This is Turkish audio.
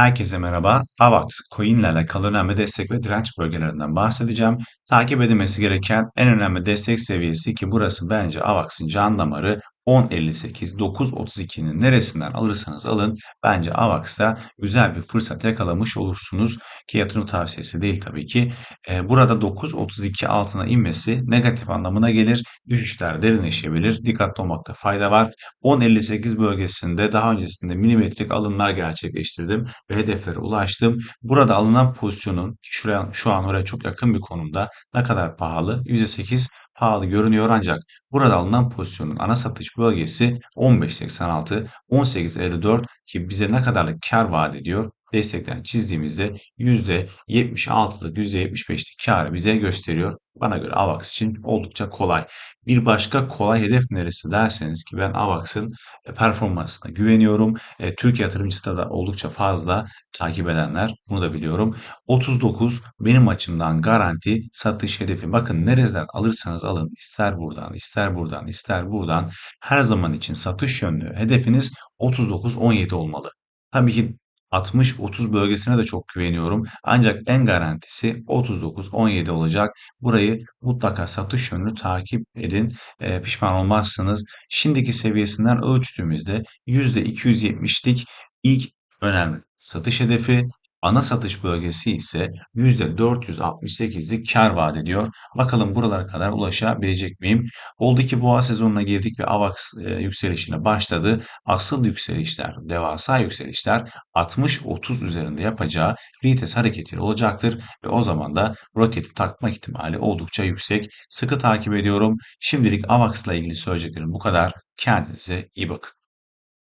Herkese merhaba. AVAX coin ile önemli destek ve direnç bölgelerinden bahsedeceğim. Takip edilmesi gereken en önemli destek seviyesi ki burası bence AVAX'ın can damarı 10.58, 9.32'nin neresinden alırsanız alın bence AVAX'ta güzel bir fırsat yakalamış olursunuz ki yatırım tavsiyesi değil tabii ki. Ee, burada 9.32 altına inmesi negatif anlamına gelir. Düşüşler derinleşebilir. Dikkatli olmakta fayda var. 10.58 bölgesinde daha öncesinde milimetrik alımlar gerçekleştirdim ve hedeflere ulaştım. Burada alınan pozisyonun şuraya, şu an oraya çok yakın bir konumda ne kadar pahalı? %8 pahalı görünüyor ancak burada alınan pozisyonun ana satış bölgesi 15.86, 18.54 ki bize ne kadarlık kar vaat ediyor? Destekten çizdiğimizde %76'lık %75'lik karı bize gösteriyor. Bana göre AVAX için oldukça kolay. Bir başka kolay hedef neresi derseniz ki ben AVAX'ın e, performansına güveniyorum. E, Türk yatırımcısı da oldukça fazla takip edenler bunu da biliyorum. 39 benim açımdan garanti satış hedefi. Bakın nereden alırsanız alın ister buradan ister buradan ister buradan her zaman için satış yönlü hedefiniz 39-17 olmalı. Tabii ki 60-30 bölgesine de çok güveniyorum. Ancak en garantisi 39-17 olacak. Burayı mutlaka satış yönünü takip edin. E, pişman olmazsınız. Şimdiki seviyesinden ölçtüğümüzde %270'lik ilk önemli satış hedefi Ana satış bölgesi ise %468'lik kar vaat ediyor. Bakalım buralara kadar ulaşabilecek miyim? Oldu ki boğa sezonuna girdik ve AVAX e, yükselişine başladı. Asıl yükselişler, devasa yükselişler 60-30 üzerinde yapacağı retest hareketleri olacaktır. Ve o zaman da roketi takma ihtimali oldukça yüksek. Sıkı takip ediyorum. Şimdilik AVAX ile ilgili söyleyeceklerim bu kadar. Kendinize iyi bakın.